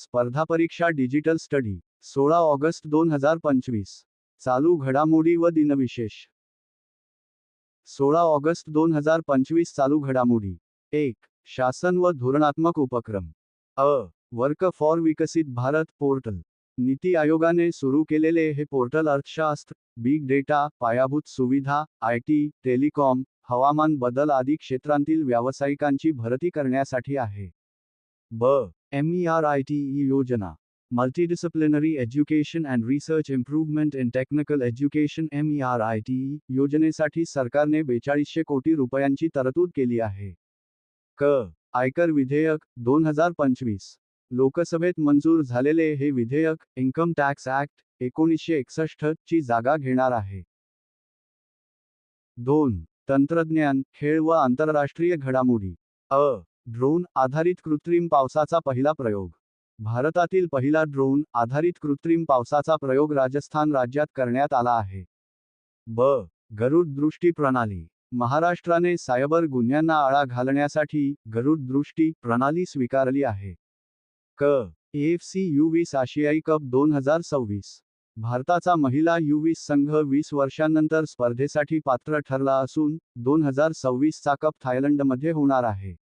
स्पर्धा परीक्षा digital study सोळा ऑगस्ट दोन हजार पंचवीस. चालू घडामोडी व दिनविशेष. सोळा ऑगस्ट दोन हजार पंचवीस चालू घडामोडी. एक शासन व धोरणात्मक उपक्रम. अ वर्क फॉर विकसित भारत पोर्टल. नीती आयोगाने सुरू केलेले हे पोर्टल अर्थशास्त्र बिग डेटा पायाभूत सुविधा आय टी टेलिकॉम हवामान बदल आदी क्षेत्रांतील व्यावसायिकांची भरती करण्यासाठी आहे. ब MERITE Yojana R I multidisciplinary education and research improvement in technical education M E R I T E योजनेसाठी सरकारने बेचाळीसशे कोटी रुपयांची तरतूद केली आहे. क. आयकर विधेयक दोन हजार पंचवीस लोकसभेत मंजूर झालेले हे विधेयक इन्कम टॅक्स ऍक्ट एकोणीसशे एकसष्ट ची जागा घेणार आहे. दोन. तंत्रज्ञान खेळ व आंतरराष्ट्रीय घडामोडी. अ. ड्रोन आधारित कृत्रिम पावसाचा पहिला प्रयोग. भारतातील पहिला ड्रोन आधारित कृत्रिम पावसाचा प्रयोग राजस्थान राज्यात करण्यात आला आहे. ब. गरुड दृष्टी प्रणाली. महाराष्ट्राने सायबर गुन्ह्यांना आळा घालण्यासाठी गरुड दृष्टी प्रणाली स्वीकारली आहे. क. एफ सी यू वीस आशियाई कप दोन हजार सव्वीस. भारताचा महिला यू वीस संघ वीस वर्षांनंतर स्पर्धेसाठी पात्र ठरला असून दोन हजार सव्वीसचा कप थायलंडमध्ये होणार आहे.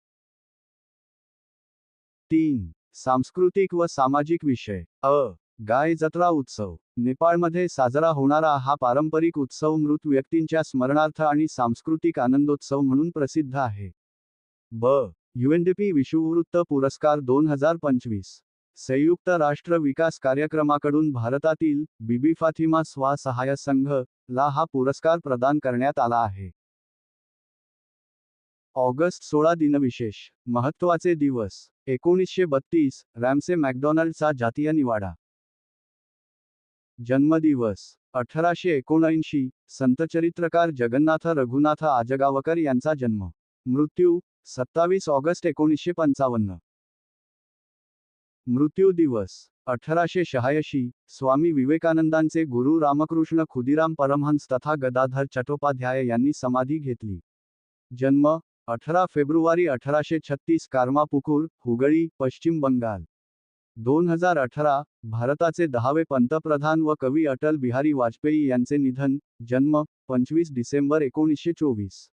तीन सांस्कृतिक व सामाजिक विषय. अ गाय जत्रा उत्सव. नेपाळमध्ये साजरा होणारा हा पारंपरिक उत्सव मृत व्यक्तींच्या स्मरणार्थ आणि सांस्कृतिक आनंदोत्सव म्हणून प्रसिद्ध आहे. ब युएनडीपी विषुववृत्त पुरस्कार दोन हजार पंचवीस. संयुक्त राष्ट्र विकास कार्यक्रमाकडून भारतातील बीबी फातिमा स्वसहाय्य संघ ला हा पुरस्कार प्रदान करण्यात आला आहे. ऑगस्ट सोळा दिनविशेष. महत्त्वाचे दिवस. एकोणीसशे बत्तीस रॅमसे मॅकडॉनल्डचा जातीय निवाडा. जन्मदिवस अठराशे एकोणऐंशी संतचरित्रकार जगन्नाथ रघुनाथ आजगावकर यांचा जन्म. मृत्यू सत्तावीस ऑगस्ट एकोणीसशे पंचावन्न. मृत्यू दिवस अठराशे शहाऐंशी स्वामी विवेकानंदांचे गुरु रामकृष्ण खुदिराम परमहंस तथा गदाधर चट्टोपाध्याय यांनी समाधी घेतली. जन्म अठरा फेब्रुवारी अठराशे छत्तीस कारमापुकूर हुगळी पश्चिम बंगाल. दोन हजार अठरा भारताचे दहावे पंतप्रधान व कवी अटल बिहारी वाजपेयी यांचे निधन जन्म पंचवीस डिसेंबर एकोणीसशे चोवीस.